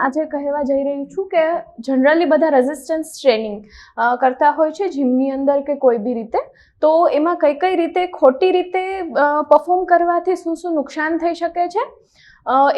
આજે કહેવા જઈ રહી છું કે જનરલી બધા રેઝિસ્ટન્સ ટ્રેનિંગ કરતા હોય છે જીમની અંદર કે કોઈ બી રીતે. તો એમાં કઈ કઈ રીતે ખોટી રીતે પરફોર્મ કરવાથી શું શું નુકસાન થઈ શકે છે?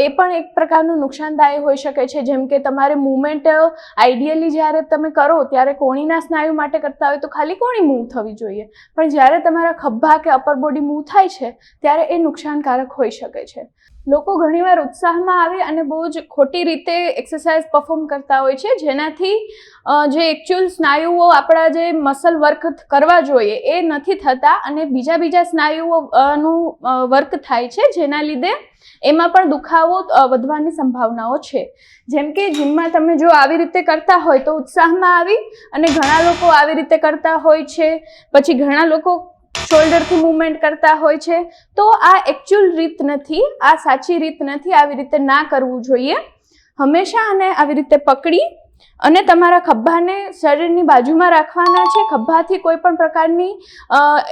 એ પણ એક પ્રકારનું નુકસાનદાયક હોઈ શકે છે. જેમ કે તમારે મૂવમેન્ટ આઈડિયલી જ્યારે તમે કરો ત્યારે કોણીના સ્નાયુ માટે કરતા હોય તો ખાલી કોણી મૂવ થવી જોઈએ. પણ જ્યારે તમારા ખભા કે અપર બોડી મૂવ થાય છે, ત્યારે એ નુકસાનકારક હોઈ શકે છે. લોકો ઘણીવાર ઉત્સાહમાં આવી અને બહુ જ ખોટી રીતે એક્સરસાઇઝ પરફોર્મ કરતા હોય છે. જેનાથી જે એકચ્યુઅલ સ્નાયુઓ આપણા જે મસલ વર્ક કરવા જોઈએ એ નથી થતા અને બીજા બીજા સ્નાયુઓનું વર્ક થાય છે. જેના લીધે એમાં પણ દુખાવો વધવાની સંભાવનાઓ છે. જેમ કે જીમમાં તમે જો આવી રીતે કરતા હોય તો ઉત્સાહમાં આવી અને ઘણા લોકો આવી રીતે કરતા હોય છે. પછી ઘણા લોકો શોલ્ડરથી મૂવમેન્ટ કરતા હોય છે. તો આ એકચ્યુઅલ રીત નથી, આ સાચી રીત નથી, આવી રીતે ના કરવું જોઈએ. હંમેશા આને આવી રીતે પકડી અને તમારા ખભ્ભાને શરીરની બાજુમાં રાખવાના છે? ખભ્ભાથી કોઈ પણ પ્રકારની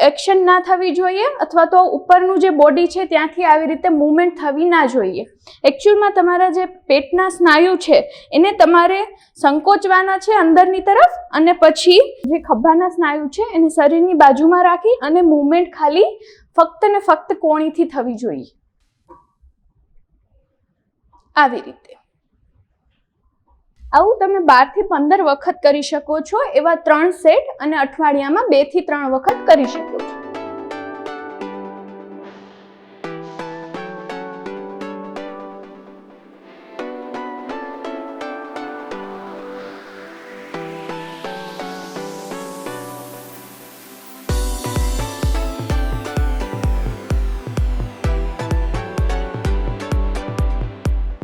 એક્શન ના થવી જોઈએ? અથવા તો ઉપરનું જે બોડી છે ત્યાંથી આવી રીતે મૂવમેન્ટ થવી ના જોઈએ? એકચ્યુઅલમાં તમારા જે પેટના સ્નાયુ છે, એને તમારે સંકોચવાના છે અંદરની તરફ અને પછી જે ખભ્ભાના સ્નાયુ છે એને શરીરની બાજુમાં રાખી અને મૂવમેન્ટ ખાલી ફક્ત ને ફક્ત કોણીથી થવી જોઈએ. આવી રીતે. આવું તમે બારથી પંદર વખત કરી શકો છો, એવા ત્રણ સેટ અને અઠવાડિયામાં બેથી ત્રણ વખત કરી શકો છો.